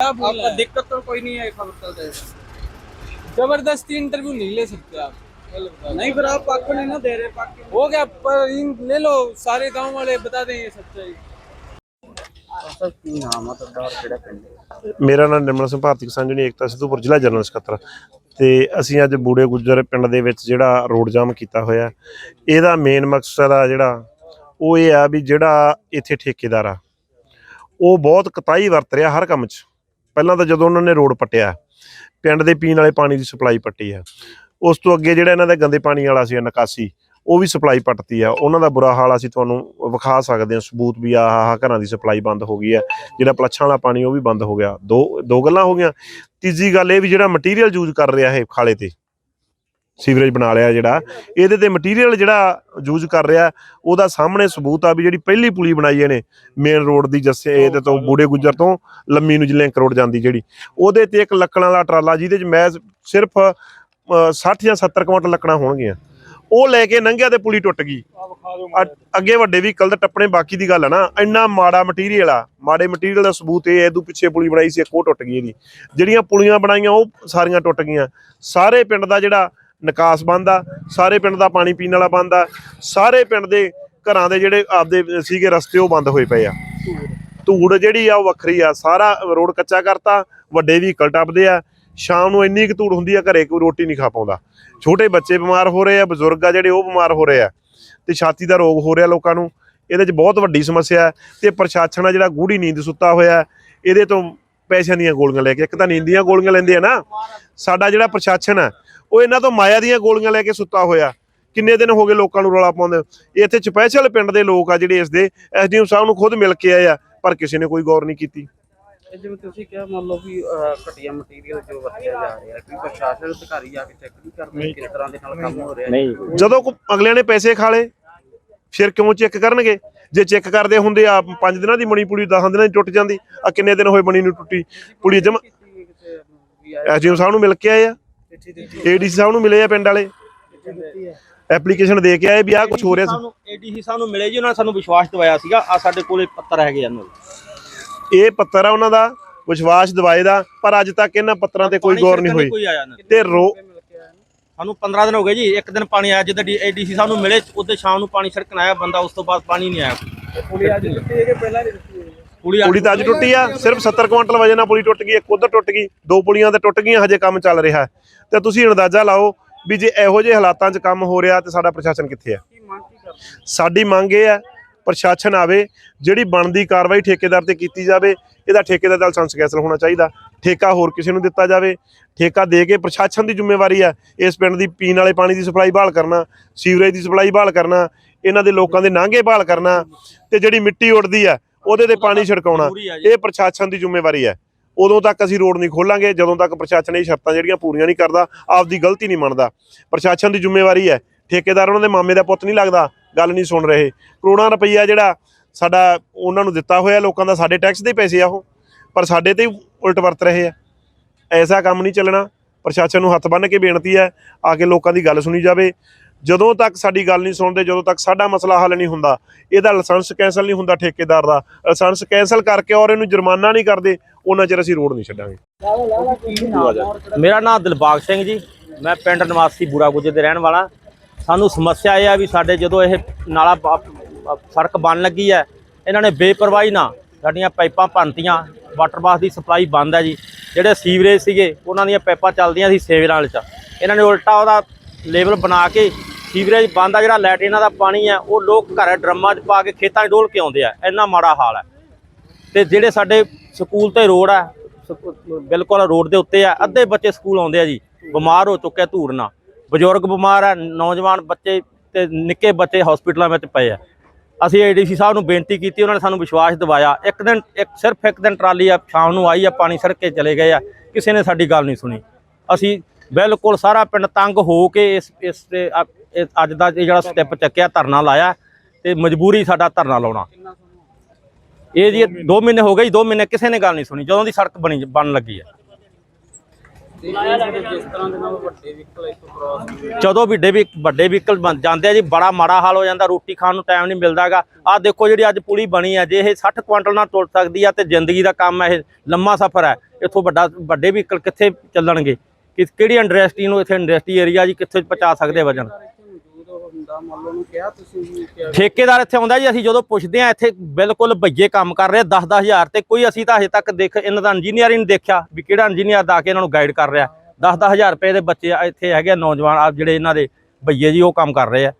क्या बोल आपका दिक्कत तो कोई नहीं है खबर चल जाएगा जबरदस्ती इंटरव्यू नहीं ले सकते आप पहले बता नहीं फिर आप पाक को नहीं ना दे रहे पाक के हो गया पर इन ले लो सारे गांव वाले बता दें ये सच्चाई सर की नाम है तो दौर केड़ा पिंड ਮੇਰਾ ਨਾਮ ਨਿਰਮਲ ਸਿੰਘ ਭਾਰਤੀ ਕਿਸਾਨ ਯੂਨੀਅਨ ਏਕਤਾ ਸਿੱਧੂਪੁਰ ਜ਼ਿਲ੍ਹਾ ਜਨਰਲ ਸਕੱਤਰ ਤੇ ਅਸੀਂ ਅੱਜ ਬੂੜੇ ਗੁੱਜਰ ਪਿੰਡ ਦੇ ਵਿੱਚ ਜਿਹੜਾ ਰੋਡ ਜਾਮ ਕੀਤਾ ਹੋਇਆ ਇਹਦਾ ਮੇਨ ਮਕਸਦ ਆ ਜਿਹੜਾ ਉਹ ਇਹ ਆ ਵੀ ਜਿਹੜਾ ਇੱਥੇ ਠੇਕੇਦਾਰ ਆ ਉਹ ਬਹੁਤ ਕਤਾਈ ਵਰਤ ਰਿਹਾ ਹਰ ਕੰਮ 'ਚ ਪਹਿਲਾਂ ਤਾਂ ਜਦੋਂ ਉਹਨਾਂ ਨੇ ਰੋਡ ਪੱਟਿਆ, ਪਿੰਡ ਦੇ ਪੀਣ ਵਾਲੇ ਪਾਣੀ ਦੀ ਸਪਲਾਈ ਪੱਟੀ ਆ। ਉਸ ਤੋਂ ਅੱਗੇ ਜਿਹੜਾ ਇਹਨਾਂ ਦਾ ਗੰਦੇ ਪਾਣੀ ਵਾਲਾ ਸੀ, ਨਿਕਾਸੀ, ਉਹ ਵੀ ਸਪਲਾਈ ਪੱਟਤੀ ਆ। ਉਹਨਾਂ ਦਾ ਬੁਰਾ ਹਾਲ ਅਸੀਂ ਤੁਹਾਨੂੰ ਵਿਖਾ ਸਕਦੇ ਹਾਂ। ਸਬੂਤ ਵੀ ਆਹ ਆਹ ਘਰਾਂ ਦੀ ਸਪਲਾਈ ਬੰਦ ਹੋ ਗਈ ਆ। ਜਿਹੜਾ ਪਲੱਛਾਂ ਵਾਲਾ ਪਾਣੀ, ਉਹ ਵੀ ਬੰਦ ਹੋ ਗਿਆ। ਦੋ ਦੋ ਗੱਲਾਂ ਹੋ ਗਈਆਂ। ਤੀਜੀ ਗੱਲ ਇਹ ਵੀ ਜਿਹੜਾ ਮਟੀਰੀਅਲ ਯੂਜ਼ ਕਰ ਰਿਹਾ ਇਹ ਖਾਲੇ ਤੇ। ਸੀਵਰੇਜ ਬਣਾ ਲਿਆ ਜਿਹੜਾ ਇਹਦੇ ਤੇ ਮਟੀਰੀਅਲ ਜਿਹੜਾ ਯੂਜ਼ ਕਰ ਰਿਹਾ ਉਹਦਾ ਸਾਹਮਣੇ ਸਬੂਤ ਆ ਵੀ ਜਿਹੜੀ ਪਹਿਲੀ ਪੁਲੀ ਬਣਾਈ ਇਹਨੇ ਮੇਨ ਰੋਡ ਦੀ ਜੱਸੇ ਇਹਦੇ ਤੋਂ ਬੂੜੇ ਗੁੱਜਰ ਤੋਂ ਲੰਮੀ ਨੂੰ ਲਿੰਕ ਰੋਡ ਜਾਂਦੀ ਜਿਹੜੀ। ਉਹਦੇ ਤੇ ਇੱਕ ਲੱਕੜਾਂ ਵਾਲਾ ਟਰਾਲਾ ਜਿਹਦੇ ਚ ਮੈਂ ਸਿਰਫ ਅ, 60 ਜਾਂ 70 ਕੁਇੰਟਲ ਲੱਕੜਾਂ ਹੋਣਗੀਆਂ। ਉਹ ਲੈ ਕੇ ਲੰਘਿਆ ਤੇ ਪੁਲੀ ਟੁੱਟ ਗਈ। ਅੱਗੇ ਵੱਡੇ ਵਹੀਕਲ ਤੇ ਟੱਪਣੇ ਬਾਕੀ ਦੀ ਗੱਲ ਆ ਨਾ ਇੰਨਾ ਮਾੜਾ ਮਟੀਰੀਅਲ ਆ। ਮਾੜੇ ਮਟੀਰੀਅਲ ਦਾ ਸਬੂਤ ਇਹ ਇਹਦੂ ਪਿੱਛੇ ਪੁਲੀ ਬਣਾਈ ਸੀ ਇੱਕ ਉਹ ਟੁੱਟ ਗਈ ਇਹਦੀ। ਜਿਹੜੀਆਂ ਪੁਲੀਆਂ ਬਣਾਈਆਂ ਉਹ ਸਾਰੀਆਂ ਟੁੱਟ ਗਈਆਂ। ਸਾਰੇ ਪਿੰਡ ਦਾ ਜਿਹੜਾ ਨਿਕਾਸ ਬੰਦ ਆ, ਸਾਰੇ ਪਿੰਡ ਦਾ ਪਾਣੀ ਪੀਣ ਵਾਲਾ ਬੰਦ ਆ, ਸਾਰੇ ਪਿੰਡ ਦੇ ਘਰਾਂ ਦੇ ਜਿਹੜੇ ਆਪਦੇ ਸੀਗੇ ਰਸਤੇ ਉਹ ਬੰਦ ਹੋਏ ਪਏ ਆ। ਧੂੜ ਜਿਹੜੀ ਆ ਉਹ ਵੱਖਰੀ ਆ, ਸਾਰਾ ਰੋਡ ਕੱਚਾ ਕਰਤਾ, ਵੱਡੇ ਵਹੀਕਲ ਟੱਪਦੇ ਆ, ਸ਼ਾਮ ਨੂੰ ਇੰਨੀ ਕੁ ਧੂੜ ਹੁੰਦੀ ਆ, ਘਰੇ ਕੋਈ ਰੋਟੀ ਨਹੀਂ ਖਾ ਪਾਉਂਦਾ। ਛੋਟੇ ਬੱਚੇ ਬਿਮਾਰ ਹੋ ਰਹੇ ਆ, ਬਜ਼ੁਰਗ ਆ ਜਿਹੜੇ ਉਹ ਬਿਮਾਰ ਹੋ ਰਹੇ ਆ, ਤੇ ਛਾਤੀ ਦਾ ਰੋਗ ਹੋ ਰਿਹਾ ਲੋਕਾਂ ਨੂੰ, ਇਹਦੇ 'ਚ ਬਹੁਤ ਵੱਡੀ ਸਮੱਸਿਆ ਹੈ ਤੇ ਪ੍ਰਸ਼ਾਸਨ ਆ ਜਿਹੜਾ ਗੂੜੀ ਨੀਂਦ ਸੁੱਤਾ ਹੋਇਆ ਇਹਦੇ ਤੋਂ ਪੈਸਿਆਂ ਦੀਆਂ ਗੋਲੀਆਂ ਲੈ ਕੇ, ਇੱਕ ਤਾਂ ਨੀਂਦ ਦੀਆਂ ਗੋਲੀਆਂ ਲੈਂਦੇ ਆ ਨਾ, ਸਾਡਾ ਜਿਹੜਾ ਪ੍ਰਸ਼ਾਸਨ ਹੈ ਉਹ ਇਹਨਾਂ ਤੋਂ ਮਾਇਆ ਦੀਆਂ ਗੋਲੀਆਂ ਲੈ ਕੇ ਸੁੱਤਾ ਹੋਇਆ। ਕਿੰਨੇ ਦਿਨ ਹੋ ਗਏ ਲੋਕਾਂ ਨੂੰ ਰੌਲਾ ਪਾਉਂਦੇ ਇੱਥੇ ਸਪੈਸ਼ਲ ਪਿੰਡ ਦੇ ਲੋਕ ਆ ਜਿਹੜੇ ਇਸ ਦੇ ਐਸਡੀਐਮ ਸਾਹਿਬ ਨੂੰ ਖੁਦ ਮਿਲ ਕੇ ਆਏ ਆ ਪਰ ਕਿਸੇ ਨੇ ਕੋਈ ਗੌਰ ਨਹੀਂ ਕੀਤੀ। ਜਿਵੇਂ ਤੁਸੀਂ ਕਿਹਾ ਮੰਨ ਲਓ ਵੀ ਅਹ, ਘਟੀਆ ਮਟੀਰੀਅਲ ਜੋ ਵਰਤਿਆ ਜਾ ਰਿਹਾ ਕੋਈ ਪ੍ਰਸ਼ਾਸਨ ਅਧਿਕਾਰੀ ਆ ਕੇ ਚੈੱਕ ਨਹੀਂ ਕਰਦੇ ਕਿਸ ਤਰ੍ਹਾਂ ਦੇ ਨਾਲ ਕੰਮ ਹੋ ਰਿਹਾ ਨਹੀਂ। ਜਦੋਂ ਕੋ ਅਗਲਿਆਂ ਨੇ ਪੈਸੇ ਖਾ ਲਏ ਫਿਰ ਕਿਉਂ ਚੈੱਕ ਕਰਨਗੇ? ਜੇ ਚੈੱਕ ਕਰਦੇ ਹੁੰਦੇ ਆ 5 ਦਿਨਾਂ ਦੀ ਬਣੀ ਪੁਲੀ 10 ਦਿਨਾਂ ਦੀ ਟੁੱਟ ਜਾਂਦੀ ਆ ਕਿੰਨੇ ਦਿਨ ਹੋਏ ਬਣੀ ਨੂੰ ਟੁੱਟੀ? ਪੁਲੀ ਜਮ ਐਸਡੀਐਮ ਸਾਹਿਬ ਨੂੰ ਮਿਲ ਕੇ ਆਏ ਆ। ਏਡੀਸੀ ਸਾਹਿਬ ਨੂੰ ਮਿਲੇ ਆ ਪਿੰਡ ਵਾਲੇ। ਐਪਲੀਕੇਸ਼ਨ ਦੇ ਕੇ ਆਏ ਵੀ ਆਹ ਕੁਝ ਹੋ ਰਿਹਾ ਸੀ। ਸਾਨੂੰ ਏਡੀਸੀ ਸਾਹਿਬ ਨੂੰ ਮਿਲੇ ਜੀ ਉਹਨਾਂ ਨੇ ਸਾਨੂੰ ਵਿਸ਼ਵਾਸ ਦਿਵਾਇਆ ਸੀਗਾ। ਆ ਸਾਡੇ ਕੋਲੇ ਪੱਤਰ ਹੈਗੇ ਆ ਇਹਨਾਂ ਦੇ। ਇਹ ਪੱਤਰ ਆ ਉਹਨਾਂ ਦਾ ਵਿਸ਼ਵਾਸ ਦਿਵਾਏ ਦਾ ਪਰ ਅੱਜ ਤੱਕ ਇਹਨਾਂ ਪੱਤਰਾਂ ਤੇ ਕੋਈ ਗੌਰ ਨਹੀਂ ਹੋਈ। ਕੋਈ ਤੇ ਰੋ ਸਾਨੂੰ 15 ਦਿਨ ਹੋ ਗਏ ਜੀ ਇੱਕ ਦਿਨ ਪਾਣੀ ਆਇਆ ਜਦੋਂ ਏਡੀਸੀ ਸਾਹਿਬ ਨੂੰ ਮਿਲੇ ਉਹਦੇ ਸ਼ਾਮ ਨੂੰ ਪਾਣੀ ਛਿੜਕਣ ਆਇਆ ਬੰਦਾ ਉਸ ਤੋਂ ਬਾਅਦ ਪਾਣੀ ਨਹੀਂ ਆਇਆ। ਪੁਲੀ ਅੱਜ ਦਿੱਤੀ ਹੈ ਕਿ ਪਹਿਲਾਂ ਨਹੀਂ ਦਿੱਤੀ ਹੈ? ਪੁਲੀ ਪੁਲੀ ਤਾਂ ਅੱਜ ਟੁੱਟੀ ਆ ਸਿਰਫ 70 ਕੁਇੰਟਲ ਵਜਨ ਨਾਲ ਪੁਲੀ ਟੁੱਟ ਗਈ ਇੱਕ ਉਧਰ ਟੁੱਟ ਗਈ ਦੋ ਪੁਲੀਆਂ ਤੇ ਟੁੱਟ ਗਈਆਂ ਹਜੇ ਕੰਮ ਚੱਲ ਰਿਹਾ। ਤੇ ਤੁਸੀਂ ਅੰਦਾਜ਼ਾ ਲਾਓ ਵੀ ਜੇ ਇਹੋ ਜਿਹੇ ਹਾਲਾਤਾਂ 'ਚ ਕੰਮ ਹੋ ਰਿਹਾ ਤੇ ਸਾਡਾ ਪ੍ਰਸ਼ਾਸਨ ਕਿੱਥੇ ਆ? ਸਾਡੀ ਮੰਗ ਇਹ ਹੈ ਪ੍ਰਸ਼ਾਸਨ ਆਵੇ ਜਿਹੜੀ ਬਣਦੀ ਕਾਰਵਾਈ ਠੇਕੇਦਾਰ ਤੇ ਕੀਤੀ ਜਾਵੇ ਇਹਦਾ ਠੇਕੇਦਾਰ ਦਾ ਲਾਇਸੈਂਸ ਕੈਂਸਲ ਹੋਣਾ ਚਾਹੀਦਾ। ਠੇਕਾ ਹੋਰ ਕਿਸੇ ਨੂੰ ਦਿੱਤਾ ਜਾਵੇ ਠੇਕਾ ਦੇ ਕੇ ਪ੍ਰਸ਼ਾਸਨ ਦੀ ਜ਼ਿੰਮੇਵਾਰੀ ਹੈ ਇਸ ਪਿੰਡ ਦੀ ਪੀਣ ਵਾਲੇ ਪਾਣੀ ਦੀ ਸਪਲਾਈ ਬਹਾਲ ਕਰਨਾ ਸੀਵਰੇਜ ਦੀ ਸਪਲਾਈ ਬਹਾਲ ਕਰਨਾ ਇਹਨਾਂ ਦੇ ਲੋਕਾਂ ਦੇ ਨਾਂਗੇ ਬਹਾਲ ਕਰਨਾ ਤੇ ਜਿਹੜੀ ਮਿੱਟੀ ਉੱਡਦੀ ਹੈ ਉਹਦੇ ਤੇ ਪਾਣੀ ਛਿੜਕਾਉਣਾ। ਇਹ ਪ੍ਰਸ਼ਾਸਨ ਦੀ ਜ਼ਿੰਮੇਵਾਰੀ ਹੈ। ਉਦੋਂ ਤੱਕ ਅਸੀਂ ਰੋਡ ਨਹੀਂ ਖੋਲਾਂਗੇ ਜਦੋਂ ਤੱਕ ਪ੍ਰਸ਼ਾਸਨ ਇਹ ਸ਼ਰਤਾਂ ਜਿਹੜੀਆਂ ਪੂਰੀਆਂ ਨਹੀਂ ਕਰਦਾ ਆਪਦੀ ਗਲਤੀ ਨਹੀਂ ਮੰਨਦਾ। ਪ੍ਰਸ਼ਾਸਨ ਦੀ ਜ਼ਿੰਮੇਵਾਰੀ ਹੈ। ਠੇਕੇਦਾਰ ਉਹਨਾਂ ਦੇ ਮਾਮੇ ਦਾ ਪੁੱਤ ਨਹੀਂ ਲੱਗਦਾ ਗੱਲ ਨਹੀਂ ਸੁਣ ਰਹੇ। ਕਰੋੜਾਂ ਰੁਪਈਆ ਜਿਹੜਾ ਸਾਡਾ ਉਹਨਾਂ ਨੂੰ ਦਿੱਤਾ ਹੋਇਆ ਲੋਕਾਂ ਦਾ ਸਾਡੇ ਟੈਕਸ ਦੇ ਪੈਸੇ ਆ ਉਹ। ਪਰ ਸਾਡੇ ਤੇ ਉਲਟ ਵਰਤ ਰਹੇ ਆ। ਐਸਾ ਕੰਮ ਨਹੀਂ ਚੱਲਣਾ। ਪ੍ਰਸ਼ਾਸਨ ਨੂੰ ਹੱਥ ਬੰਨ੍ਹ ਕੇ ਬੇਨਤੀ ਹੈ ਆ ਕੇ ਲੋਕਾਂ ਦੀ ਗੱਲ ਸੁਣੀ ਜਾਵੇ। ਜਦੋਂ ਤੱਕ ਸਾਡੀ ਗੱਲ ਨਹੀਂ ਸੁਣਦੇ, ਜਦੋਂ ਤੱਕ ਸਾਡਾ ਮਸਲਾ ਹੱਲ ਨਹੀਂ ਹੁੰਦਾ, ਇਹਦਾ ਲਾਇਸੈਂਸ ਕੈਂਸਲ ਨਹੀਂ ਹੁੰਦਾ ਠੇਕੇਦਾਰ ਦਾ। ਲਾਇਸੈਂਸ ਕੈਂਸਲ ਕਰਕੇ ਔਰ ਇਹਨੂੰ ਜੁਰਮਾਨਾ ਨਹੀਂ ਕਰਦੇ, ਉਹਨਾਂ ਚਿਰ ਅਸੀਂ ਰੋਡ ਨਹੀਂ ਛੱਡਾਂਗੇ। ਮੇਰਾ ਨਾਮ ਦਿਲਬਾਗ ਸਿੰਘ ਜੀ, ਮੈਂ ਪਿੰਡ ਨਿਵਾਸੀ ਬੂਰਾ ਗੁੱਜਰ ਦੇ ਰਹਿਣ ਵਾਲਾ। ਸਾਨੂੰ ਸਮੱਸਿਆ ਇਹ ਆ ਵੀ ਸਾਡੇ ਜਦੋਂ ਇਹ ਨਾਲਾ ਸੜਕ ਬਣ ਲੱਗੀ ਹੈ, ਇਹਨਾਂ ਨੇ ਬੇਪਰਵਾਹੀ ਨਾਲ ਸਾਡੀਆਂ ਪਾਈਪਾਂ ਭੰਨਤੀਆਂ, ਵਾਟਰ ਬਾਸ ਦੀ ਸਪਲਾਈ ਬੰਦ ਹੈ ਜੀ। ਜਿਹੜੇ ਸੀਵਰੇਜ ਸੀਗੇ, ਉਹਨਾਂ ਦੀਆਂ ਪਾਈਪਾਂ ਚੱਲਦੀਆਂ ਸੀ ਸੇਵਰਾਂ ਵਾਲੇ ਚ। ਇਹਨਾਂ ਨੇ ਉਲਟਾ ਉਹਦਾ ਲੇਵਲ ਬਣਾ ਕੇ ਸੀਵਰੇਜ ਬੰਦ ਆ ਜਿਹੜਾ ਲੈਟਰੀਨਾਂ ਦਾ ਪਾਣੀ ਹੈ ਉਹ ਲੋਕ ਘਰ ਡਰਮਾਂ 'ਚ ਪਾ ਕੇ ਖੇਤਾਂ 'ਚ ਡੋਲ ਕੇ ਆਉਂਦੇ ਆ। ਇੰਨਾ ਮਾੜਾ ਹਾਲ ਹੈ ਤੇ ਜਿਹੜੇ ਸਾਡੇ ਸਕੂਲ ਤੇ ਰੋਡ ਆ, ਸਕੂ- ਬਿਲਕੁਲ ਰੋਡ ਦੇ ਉੱਤੇ ਆ, ਅੱਧੇ ਬੱਚੇ ਸਕੂਲ ਆਉਂਦੇ ਆ ਜੀ। ਬਿਮਾਰ ਹੋ ਚੁੱਕੇ ਧੂੜ ਨਾਲ। ਬਜ਼ੁਰਗ ਬਿਮਾਰ ਆ, ਨੌਜਵਾਨ ਬੱਚੇ ਤੇ ਨਿੱਕੇ ਬੱਚੇ ਹਸਪੀਟਲਾਂ ਵਿੱਚ ਪਏ ਆ। ਅਸੀਂ ਏਡੀਸੀ ਸਾਹਿਬ ਨੂੰ ਬੇਨਤੀ ਕੀਤੀ, ਉਹਨਾਂ ਨੇ ਸਾਨੂੰ ਵਿਸ਼ਵਾਸ ਦਿਵਾਇਆ। ਇੱਕ ਦਿਨ, ਇੱਕ, ਸਿਰਫ ਇੱਕ ਦਿਨ ਟਰਾਲੀ ਆ, ਸ਼ਾਮ ਨੂੰ ਆਈ ਆ, ਪਾਣੀ ਸੜਕ ਕੇ ਚਲੇ ਗਏ ਆ। ਕਿਸੇ ਨੇ ਸਾਡੀ ਗੱਲ ਨਹੀਂ ਸੁਣੀ। ਅਸੀਂ ਬਿਲਕੁਲ ਸਾਰਾ ਪਿੰਡ ਤੰਗ ਹੋ ਕੇ ਇਸ ਇਸ ਤੇ ਅ- ਇਹ ਅੱਜ ਦਾ ਇਹ ਜਿਹੜਾ ਸਟੈਪ ਚੱਕਿਆ, ਧਰਨਾ ਲਾਇਆ ਤੇ ਮਜਬੂਰੀ ਸਾਡਾ ਧਰਨਾ ਲਾਉਣਾ। ਇਹ ਜੀ 2 ਮਹੀਨੇ ਹੋ ਗਏ ਜੀ 2 ਮਹੀਨੇ ਕਿਸੇ ਨੇ ਗੱਲ ਨਹੀਂ ਸੁਣੀ, ਜਦੋਂ ਦੀ ਸੜਕ ਬਣੀ ਬਣ ਲੱਗੀ ਹੈ। ਤੇ ਇਹ ਜਿਸ ਤਰ੍ਹਾਂ ਦੇ ਨਾਲ ਵੱਡੇ ਵਹੀਕਲ ਇੱਥੋਂ ਕ੍ਰਾਸ ਜਦੋਂ ਵੱਡੇ ਵੀ, ਵੱਡੇ ਵਹੀਕਲ ਬਣ ਜਾਂਦੇ ਆ ਜੀ, ਬੜਾ ਮਾੜਾ ਹਾਲ ਹੋ ਜਾਂਦਾ, ਰੋਟੀ ਖਾਣ ਨੂੰ ਟਾਈਮ ਨਹੀਂ ਮਿਲਦਾਗਾ ਆਹ ਦੇਖੋ ਜਿਹੜੀ ਅੱਜ ਪੁਲੀ ਬਣੀ ਆ ਜੇ ਇਹ 60 ਕੁਇੰਟਲ ਨਾਲ ਤੁਰ ਸਕਦੀ ਆ ਤੇ ਜ਼ਿੰਦਗੀ ਦਾ ਕੰਮ ਹੈ, ਇਹ ਲੰਮਾ ਸਫ਼ਰ ਹੈ। ਇੱਥੋਂ ਵੱਡਾ, ਵੱਡੇ ਵਹੀਕਲ ਕਿੱਥੇ ਚੱਲਣਗੇ? ਕਿ ਕਿਹੜੀ ਇੰਡਸਟਰੀ ਨੂੰ ਇੱਥੇ ਇੰਡਸਟਰੀ ਏਰੀਆ ਜੀ ਕਿੱਥੇ ਪਹੁੰਚਾ ਸਕਦੇ ਵਜਨ? ਠੇਕੇਦਾਰ ਇੱਥੇ ਆਉਂਦਾ ਜੀ, ਅਸੀਂ ਜਦੋਂ ਪੁੱਛਦੇ ਆ ਇੱਥੇ ਬਿਲਕੁਲ ਭਈਏ ਕੰਮ ਕਰ ਰਹੇ 10 ਹਜ਼ਾਰ ਤੇ ਕੋਈ ਅਸੀਂ ਤਾਂ ਹਜੇ ਤੱਕ ਦੇਖ, ਇਹਨਾਂ ਦਾ ਇੰਜੀਨੀਅਰ ਹੀ ਨਹੀਂ ਦੇਖਿਆ ਵੀ ਕਿਹੜਾ ਇੰਜੀਨੀਅਰ ਦਾ ਕੇ ਇਹਨਾਂ ਨੂੰ ਗਾਈਡ ਕਰ ਰਿਹਾ। 10 ਹਜ਼ਾਰ ਰੁਪਏ ਦੇ ਬੱਚੇ ਇੱਥੇ ਹੈਗੇ ਆ, ਨੌਜਵਾਨ ਆ ਜਿਹੜੇ ਇਹਨਾਂ ਦੇ ਭਈਏ ਜੀ, ਉਹ ਕੰਮ ਕਰ ਰਹੇ ਆ।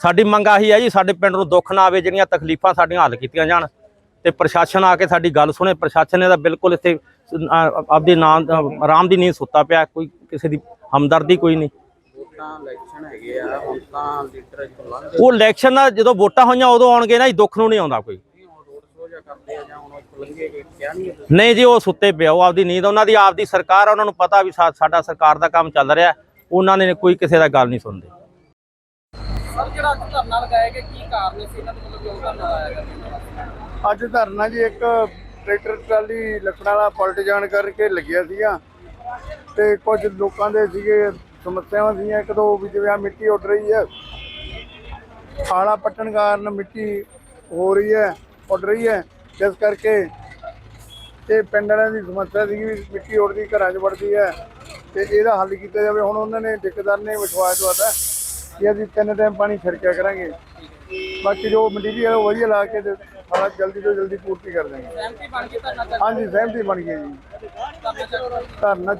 ਸਾਡੀ ਮੰਗ ਆਹੀ ਹੈ ਜੀ, ਸਾਡੇ ਪਿੰਡ ਨੂੰ ਦੁੱਖ ਨਾ ਆਵੇ, ਜਿਹੜੀਆਂ ਤਕਲੀਫਾਂ ਸਾਡੀਆਂ ਹੱਲ ਕੀਤੀਆਂ ਜਾਣ। ਤੇ ਪ੍ਰਸ਼ਾਸਨ ਆ ਕੇ ਸਾਡੀ ਗੱਲ ਸੁਣੇ, ਪ੍ਰਸ਼ਾਸਨ ਨੇ ਤਾਂ ਬਿਲਕੁਲ ਇੱਥੇ ਆਪਦੇ ਨਾਂ ਆਰਾਮ ਦੀ ਨੀਂਦ ਸੁੱਤਾ ਪਿਆ ਕੋਈ ਕਿਸੇ ਦੀ ਹਮਦਰਦੀ ਕੋਈ ਨਹੀਂ। ਵੋਟਾਂ ਇਲੈਕਸ਼ਨ ਹੈਗੇ ਆ ਹੁਣ ਤਾਂ ਲੀਡਰ ਜਦੋਂ ਲੰਘ ਉਹ ਇਲੈਕਸ਼ਨ ਦਾ ਜਦੋਂ ਵੋਟਾਂ ਹੋਈਆਂ ਉਦੋਂ ਆਉਣਗੇ ਨਾ ਜੀ ਦੁੱਖ ਨੂੰ ਨਹੀਂ ਆਉਂਦਾ ਕੋਈ। ਨਹੀਂ ਨਹੀਂ ਜੀ ਉਹ ਸੁੱਤੇ ਪਿਆ ਉਹ ਆਪਦੀ ਨੀਂਦ ਉਹਨਾਂ ਦੀ ਆਪਦੀ ਸਰਕਾਰ ਆ, ਉਹਨਾਂ ਨੂੰ ਪਤਾ ਵੀ ਸਾਡਾ ਸਰਕਾਰ ਦਾ ਕੰਮ ਚੱਲ ਰਿਹਾ ਉਹਨਾਂ ਨੇ ਕੋਈ ਕਿਸੇ ਦਾ ਗੱਲ ਨਹੀਂ ਸੁਣਦੇ। ਸਰ ਜਿਹੜਾ ਅੱਜ ਧਰਨਾ ਲਗਾਇਆ ਗਿਆ ਕੀ ਕਾਰਨ ਸੀ ਇਹਨਾਂ ਦੇ ਵੱਲੋਂ ਕਿਉਂ ਧਰਨਾ ਲਾਇਆ ਗਿਆ ਅੱਜ ਧਰਨਾ ਜੀ ਇੱਕ ਟਰੈਕਟਰ ਟਰਾਲੀ ਲੱਕੜਾਂ ਵਾਲਾ ਪਲਟ ਜਾਣ ਕਰਕੇ ਲੱਗਿਆ ਸੀਗਾ। ਤੇ ਕੁਝ ਲੋਕਾਂ ਦੇ ਸੀਗੇ, ਸਮੱਸਿਆਵਾਂ ਸੀਗੀਆਂ। ਇੱਕ ਦੋ ਵੀ ਜਿਵੇਂ ਆ ਮਿੱਟੀ ਉੱਡ ਰਹੀ ਹੈ। ਖਾਲਾ ਪੱਟਣ ਕਾਰਨ ਮਿੱਟੀ ਹੋ ਰਹੀ ਹੈ, ਉੱਡ ਰਹੀ ਹੈ। ਜਿਸ ਕਰਕੇ ਤੇ ਪਿੰਡ ਵਾਲਿਆਂ ਦੀ ਸਮੱਸਿਆ ਸੀਗੀ ਵੀ ਮਿੱਟੀ ਉੱਡਦੀ, ਘਰਾਂ 'ਚ ਵੜਦੀ ਹੈ। ਤੇ ਇਹਦਾ ਹੱਲ ਕੀਤਾ ਜਾਵੇ। ਹੁਣ ਉਹਨਾਂ ਨੇ ਠੇਕੇਦਾਰ ਨੇ ਵਿਸ਼ਵਾਸ ਦਵਾਤਾ ਕਿ ਅਸੀਂ ਤਿੰਨ ਟਾਈਮ ਪਾਣੀ ਛਿੜਕਿਆ ਕਰਾਂਗੇ। ਬਾਕੀ ਜੋ ਮਟੀਰੀਅਲ ਵਧੀਆ ਲਾ ਕੇ ਤੇ ਸਾਰਾ ਜਲਦੀ ਤੋਂ ਜਲਦੀ ਪੂਰਤੀ ਕਰ ਦੇਣਗੇ ਸਹਿਮਤੀ ਬਣ ਹਾਂਜੀ ਸਹਿਮਤੀ ਬਣ ਗਈ ਜੀ। ਧਰਨਾ